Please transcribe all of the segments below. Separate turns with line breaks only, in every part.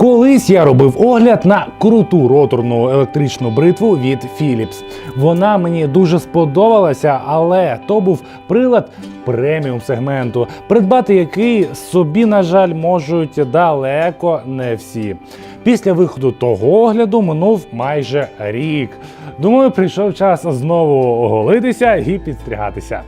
Колись я робив огляд на круту роторну електричну бритву від Philips. Вона мені дуже сподобалася, але то був прилад преміум сегменту, придбати який собі, на жаль, можуть далеко не всі. Після виходу того огляду минув майже рік. Думаю, прийшов час знову оголитися і підстригатися.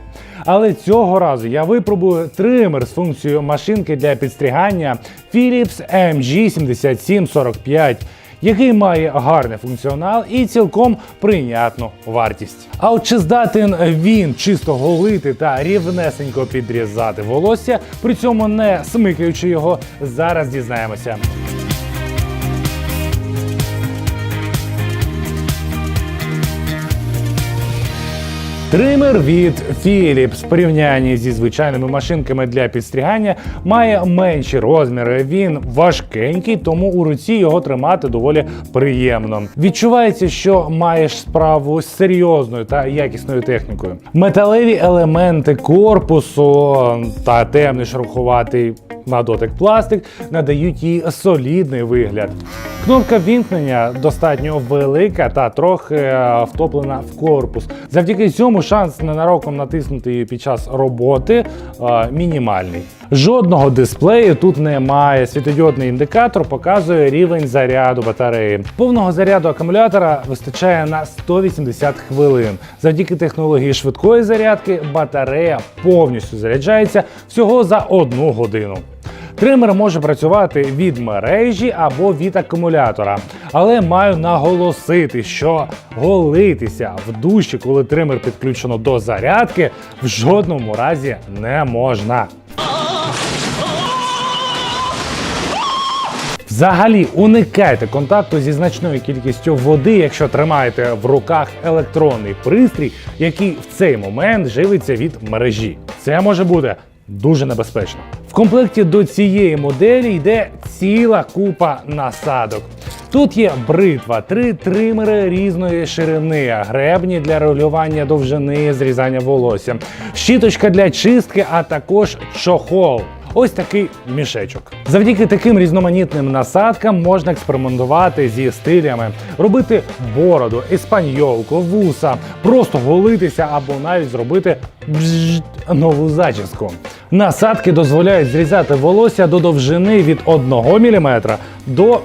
Але цього разу я випробую тример з функцією машинки для підстригання Philips MG7745, який має гарний функціонал і цілком прийнятну вартість. А от чи здатен він чисто голити та рівнесенько підрізати волосся, при цьому не смикаючи його, зараз дізнаємося. Тример від Philips в порівнянні зі звичайними машинками для підстригання має менші розміри. Він важкенький, тому у руці його тримати доволі приємно. Відчувається, що маєш справу з серйозною та якісною технікою. Металеві елементи корпусу та темний шероховатий на дотик пластик надають їй солідний вигляд. Кнопка вімкнення достатньо велика та трохи е, втоплена в корпус. Завдяки цьому шанс ненароком натиснути її під час роботи е, мінімальний. Жодного дисплею тут немає. Світодіодний індикатор показує рівень заряду батареї. Повного заряду акумулятора вистачає на 180 хвилин. Завдяки технології швидкої зарядки батарея повністю заряджається всього за одну годину. Тример може працювати від мережі або від акумулятора, але маю наголосити, що голитися в душі, коли тример підключено до зарядки, в жодному разі не можна. Взагалі уникайте контакту зі значною кількістю води, якщо тримаєте в руках електронний пристрій, який в цей момент живиться від мережі. Це може бути дуже небезпечно. В комплекті до цієї моделі йде ціла купа насадок. Тут є бритва, три тримери різної ширини, гребні для регулювання довжини, зрізання волосся, щіточка для чистки, а також чохол. Ось такий мішечок. Завдяки таким різноманітним насадкам можна експериментувати зі стилями, робити бороду, еспаньолку, вуса, просто голитися або навіть зробити нову зачіску. Насадки дозволяють зрізати волосся до довжини від 1 мм до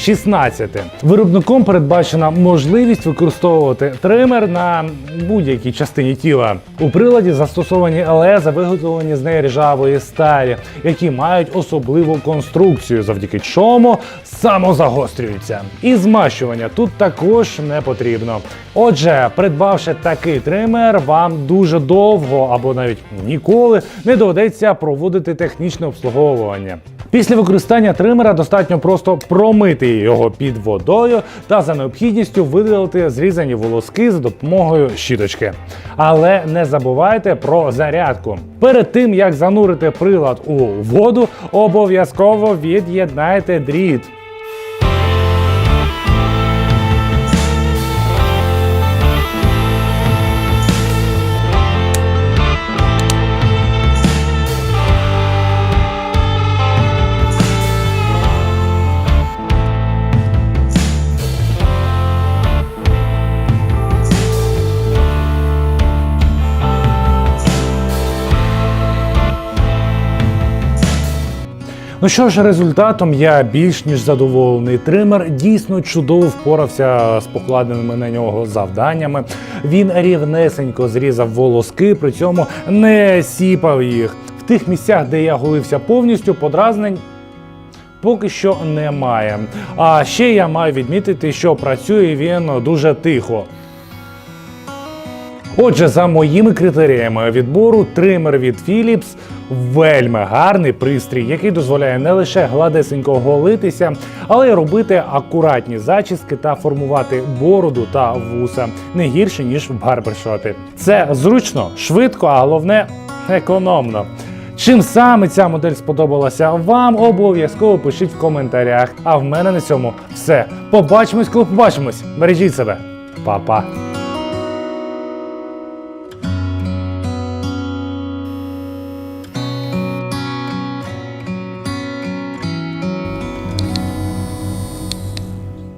16. Виробником передбачена можливість використовувати тример на будь-якій частині тіла. У приладі застосовані леза, виготовлені з нержавої сталі, які мають особливу конструкцію, завдяки чому самозагострюються. І змащування тут також не потрібно. Отже, придбавши такий тример, вам дуже довго або навіть ніколи не доведеться проводити технічне обслуговування. Після використання тримера достатньо просто промити його під водою та за необхідністю видалити зрізані волоски за допомогою щіточки. Але не забувайте про зарядку. Перед тим як занурити прилад у воду, обов'язково від'єднайте дріт. Ну що ж, результатом я більш ніж задоволений. Тример дійсно чудово впорався з покладеними на нього завданнями. Він рівнесенько зрізав волоски, при цьому не сіпав їх. В тих місцях, де я голився повністю, подразнень. Поки що немає. А ще я маю відмітити, що працює він дуже тихо. Отже, за моїми критеріями відбору, тример від Philips вельми гарний пристрій, який дозволяє не лише гладесенько голитися, але й робити акуратні зачіски та формувати бороду та вуса не гірше ніж в барбершопі. Це зручно, швидко, а головне економно. Чим саме ця модель сподобалася вам, обов'язково пишіть в коментарях. А в мене на цьому все. Побачимось, коли побачимось. Бережіть себе, Па-па.